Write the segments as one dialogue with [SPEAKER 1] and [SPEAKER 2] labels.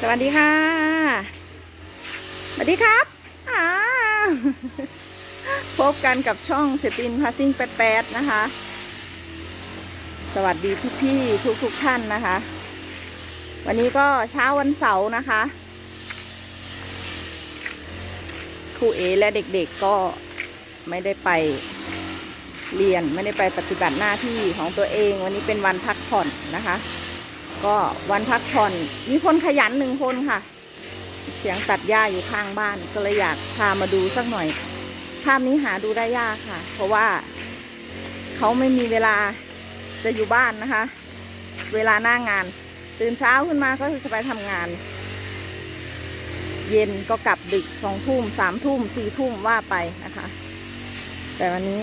[SPEAKER 1] สวัสดีค่ะ สวัสดีครับพบกันกับช่องเสตินพาซิ่งแป๊ดๆนะคะ สวัสดีพี่ๆทุกๆท่านนะคะ วันนี้ก็เช้าวันเสาร์นะคะครูเอและเด็กๆก็ไม่ได้ไปเรียนไม่ได้ไปปฏิบัติหน้าที่ของตัวเอง วันนี้เป็นวันพักผ่อนนะคะ ก็วันพักผ่อนมีคนขยันหนึ่งคนค่ะ เสียงตัดหญ้าอยู่ข้างบ้าน ก็เลยอยากพามาดูสักหน่อย ภาพนี้หาดูได้ยากค่ะ เพราะว่าเขาไม่มีเวลาจะอยู่บ้านนะคะ เวลาหน้างาน ตื่นเช้าขึ้นมาก็จะไปทำงาน เย็นก็กลับดึกสองทุ่มสามทุ่มสี่ทุ่มว่าไปนะคะ แต่วันนี้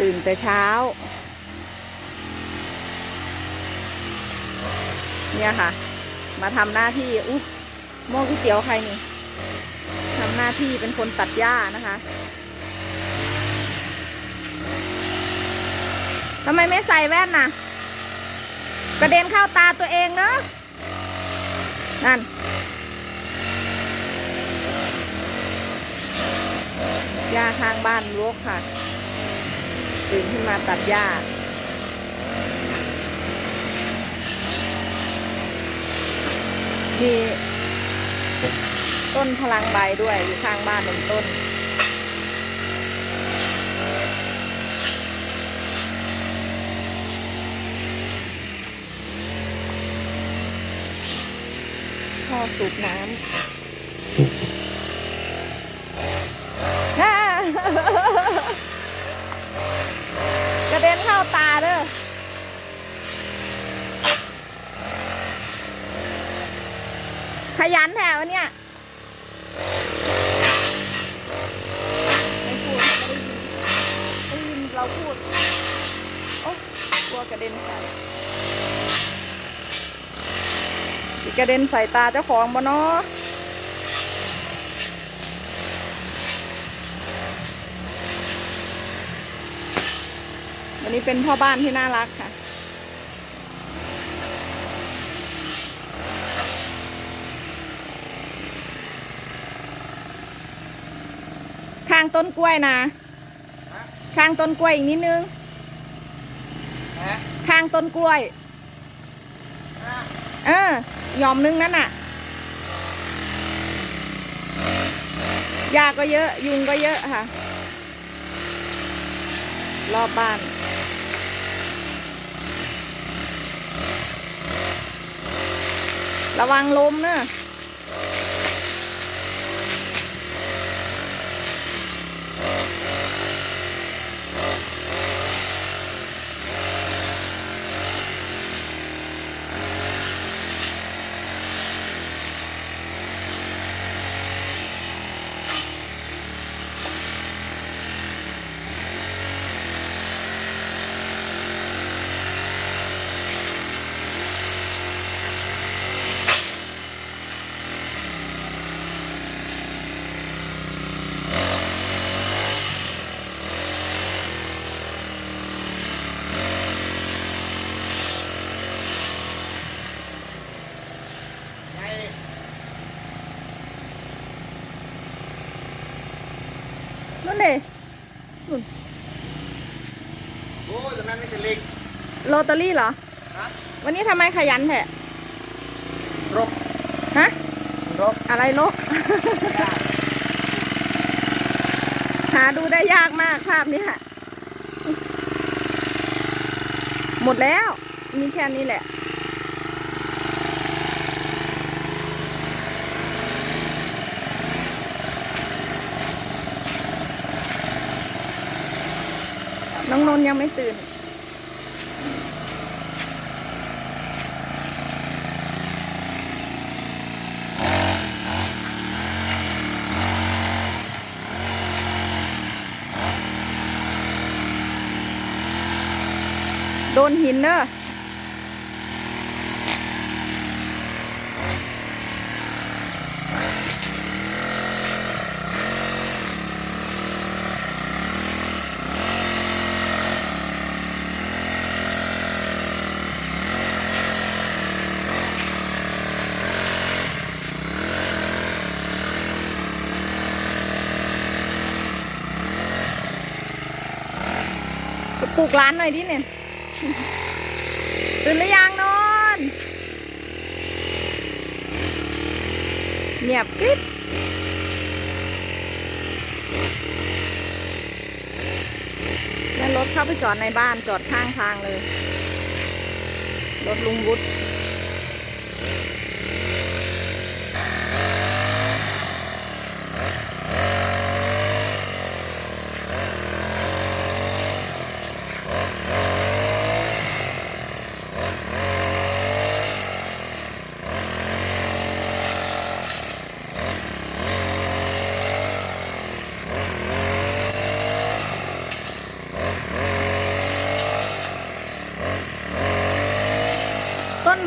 [SPEAKER 1] ตื่นแต่เช้า เนี่ยค่ะ มาทำหน้าที่อุ๊ยหม้อก๋วยเตี๋ยวใครนี่ทำหน้าที่เป็นคนตัดหญ้านะคะทำไมไม่ใส่แว่นน่ะ กระเด็นเข้าตาตัวเองเนอะนั่นหญ้าข้างบ้านรกค่ะ ตื่นขึ้นมาตัดหญ้า มีต้นพลังใบด้วยอยู่ข้างบ้านหนึ่งต้น ท่อสูบน้ำอ่ากระเด็นเข้าตาเด้อ ขยันแถวเนี่ยไม่พูดไม่ได้ยินได้ยินเราพูด โอ๊ยกลัวกระเด็นใส่สิกระเด็นใส่ตาเจ้าของบ่เนาะวันนี้เป็นพ่อบ้านที่น่ารักค่ะ ข้างต้นกล้วยนะ ข้างต้นกล้วยอีกนิดนึง ข้างต้นกล้วย เออยอมนึงนั่นน่ะยาก็เยอะ ยุงก็เยอะค่ะ รอบบ้านระวังลมเนอะ นั่นเอง
[SPEAKER 2] โอ้ยตรงนั้นไม่ใช่ลิง
[SPEAKER 1] โรตารี่เหรอ
[SPEAKER 2] ฮะ
[SPEAKER 1] วันนี้ทำไมขยันแท้
[SPEAKER 2] รก
[SPEAKER 1] ฮะ
[SPEAKER 2] รก
[SPEAKER 1] อะไรโลก หาดูได้ยากมากภาพเนี้ยหมดแล้ว มีแค่นี้แหละ องนนยังไม่ตื่น โดนหินเนอะ ปลุกร้านหน่อยดิเนี่ยตื่นหรือยังนอนเงียบกริบแล้วรถเข้าไปจอดในบ้านจอดข้างทางเลย รถลุงวุฒิ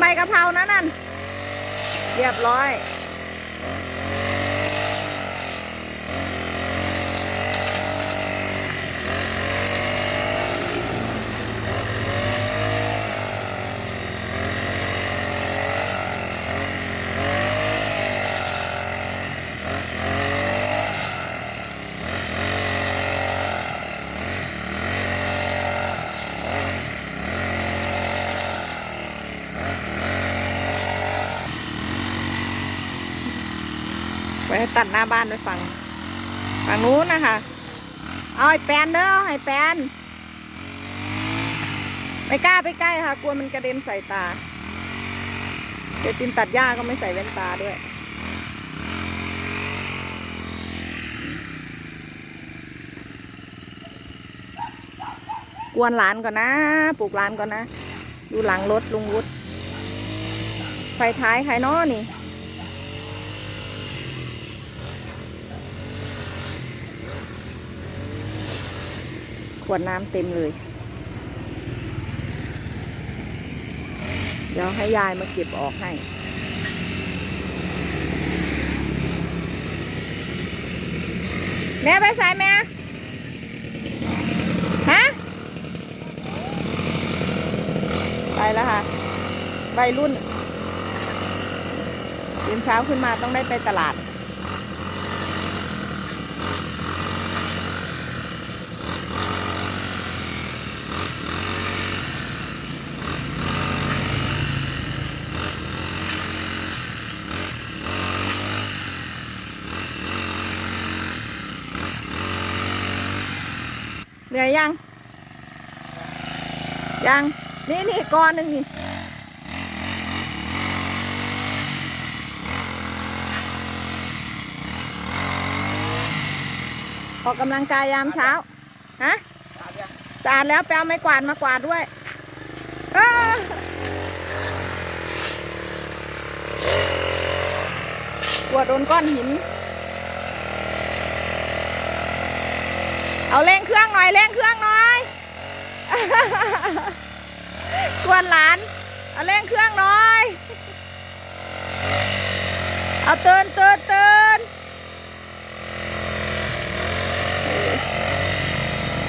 [SPEAKER 1] ใบกะเพรานะนั่น เรียบร้อย ตัดหน้าบ้านไปฝั่งฝั่งนู้นนะคะ เอาไอ้แปนเด้อไอ้แปนไม่กล้าไปใกล้ค่ะ กลัวมันกระเด็นใส่ตาเดี๋ยวจินตัดหญ้าก็ไม่ใส่แว่นตาด้วยกวนหลานก่อนนะ ปลูกหลานก่อนนะ อยู่หลังรถลุงวุฒิไฟท้ายใครน้อนี่ วดน้ำเต็มเลย เดี๋ยวให้ยายมาเก็บออกให้แม่ไปใส่แม่ ฮะ ไปแล้วค่ะวัยรุ่นตื่นเช้าขึ้นมาต้องได้ไปตลาด เเหนื่อยยัง ยัง นี่นี่ก้อนหนึ่งนี่ออกกำลังกายยามเช้า ฮะสะอาดแล้วไปเอาไม้กวาดมากวาดด้วยเอ้อกวดโดนก้อนหิน เอาเร่งเครื่องหน่อยเร่งเครื่องหน่อยกวนหลานเอาเร่งเครื่องหน่อย เอาเตือนเตือนเตือน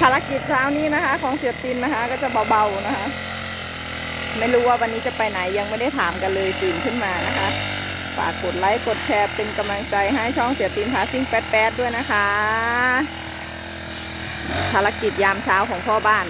[SPEAKER 1] ภารกิจเช้านี้นะคะ ของเสียตินนะคะ ก็จะเบาๆนะคะ ไม่รู้ว่าวันนี้จะไปไหนยังไม่ได้ถามกันเลยตื่นขึ้นมานะคะฝากกดไลค์กดแชร์เป็นกำลังใจให้ช่องเสียตินพาซิ่งแป๊ดๆด้วยนะคะ ภารกิจยามเช้าของพ่อบ้าน